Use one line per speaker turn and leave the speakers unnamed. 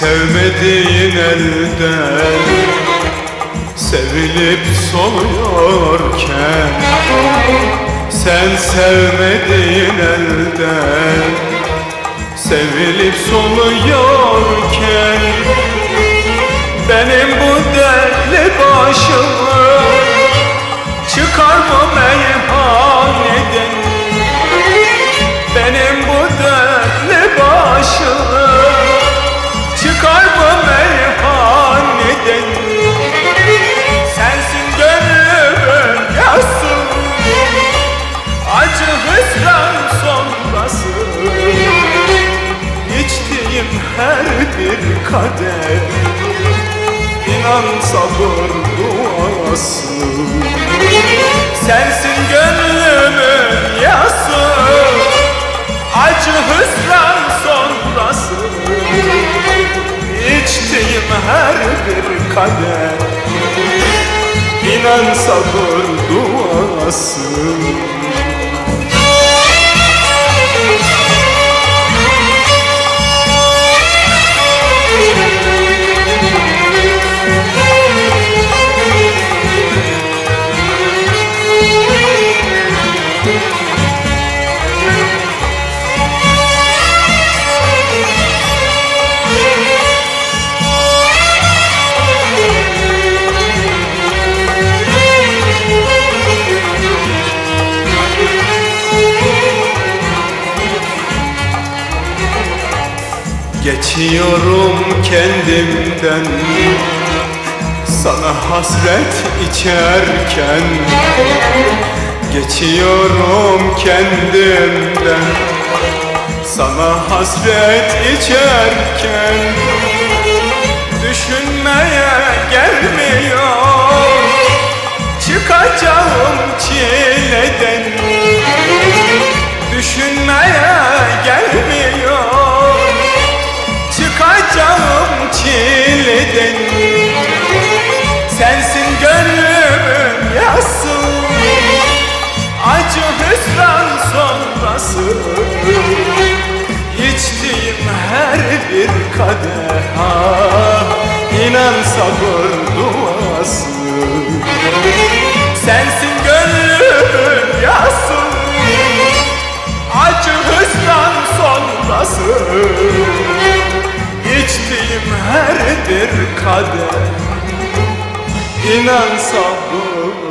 Sevmediğin elden Sevilip soluyorken Sen sevmediğin elden Sevilip soluyorken Benim bu dertli başımı Çıkar mı Sensin gönlümün yası Acı hüsran sonrası. İçtiğim her bir kader. İnan sabır duası. Sensin gönlümün yası Acı hüsran İnan sabır duası Geçiyorum kendimden. Sana hasret içerken Geçiyorum kendimden. Sana hasret içerken Düşünmeye gelmiyor çileden Sensin gönlümün yası Acı hüsran sonrası. İçtiğim her bir kadeh ah, İnan sabır duası. Sensin gönlümün yası inan sabrım.